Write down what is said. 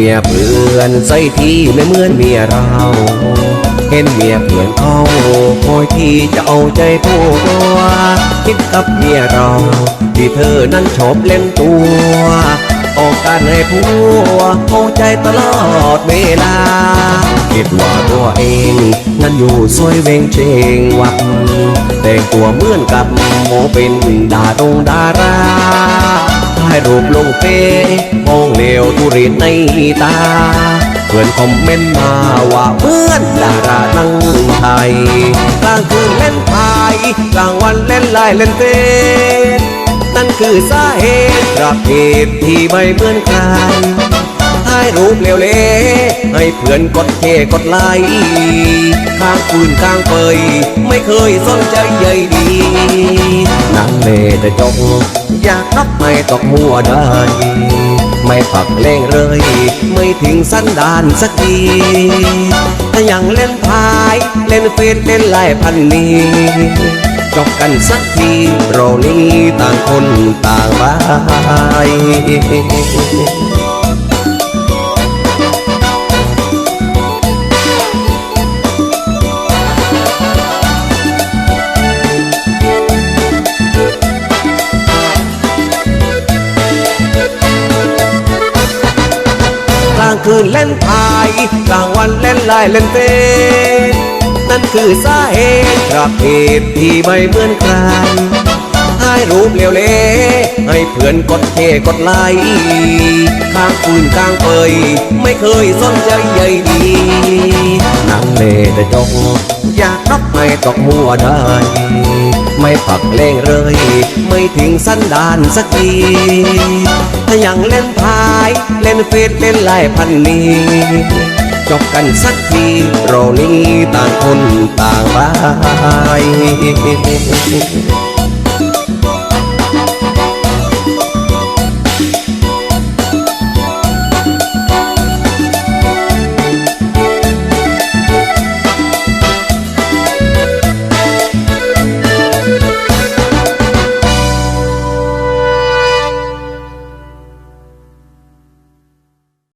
เมียเพื่อนใส่ที่ไม่เหมือนเมียเรา เห็นเมียเพื่อนเขาคอยที่จะเอาใจผัวคิดกับเมียเรา ที่เธอนั้นชอบเล่นตัวต้องการให้ผัวเอาใจตลอดเวลา คิดว่าตัวเองนั้นอยู่สวยเวงเชงวับแต่งตัวเหมือนกับโมเป็นดาดงดารา รูปลงเฟซมองเลวทุเรีในตา เพื่อนคอมเมนต์มาว่าเหมือนดาราหนังไทยกลางคืนเล่นพายกลางวันเล่นไลน์เล่นเฟซนั่นคือสาเหตุประเภทที่ไม่เหมือนใครายรูปเร็วๆให้เพื่อนกดเทกดไลค์ข้างปืนข้างเปยไม่เคยสนใจใยดีนางเลแต่จกอยากนับไม่ตกหัวได้ไม่ปักเล่งเลย ไม่ถึงสันดานสักทีถ้ายังเล่นพาย เล่นเฟซเล่นไลน์พันนี้จบกันสักทีเรานี้ต่างคนต่างไปกลาง นเล่นพายกลางวันเล่นลน์เล่นเฟซนั่นคือสาเหตุประเภทที่ไม่เหมือนใครถ่ายรูปเร็วๆให้เพื่อนกดเทกดไลค์ข้างปืนข้างเปยไม่เคยสนใจใยดีนางเลแต่จกอยากรับไม่ตกหัวได้ ไม่ปักเลงเลย ไม่ถึงสันดานสักทีถ้ายังเล่นพาย เล่นเฟซเล่นไล่พันนี้จบกันสักทีเรานี้ต่างคนต่างไป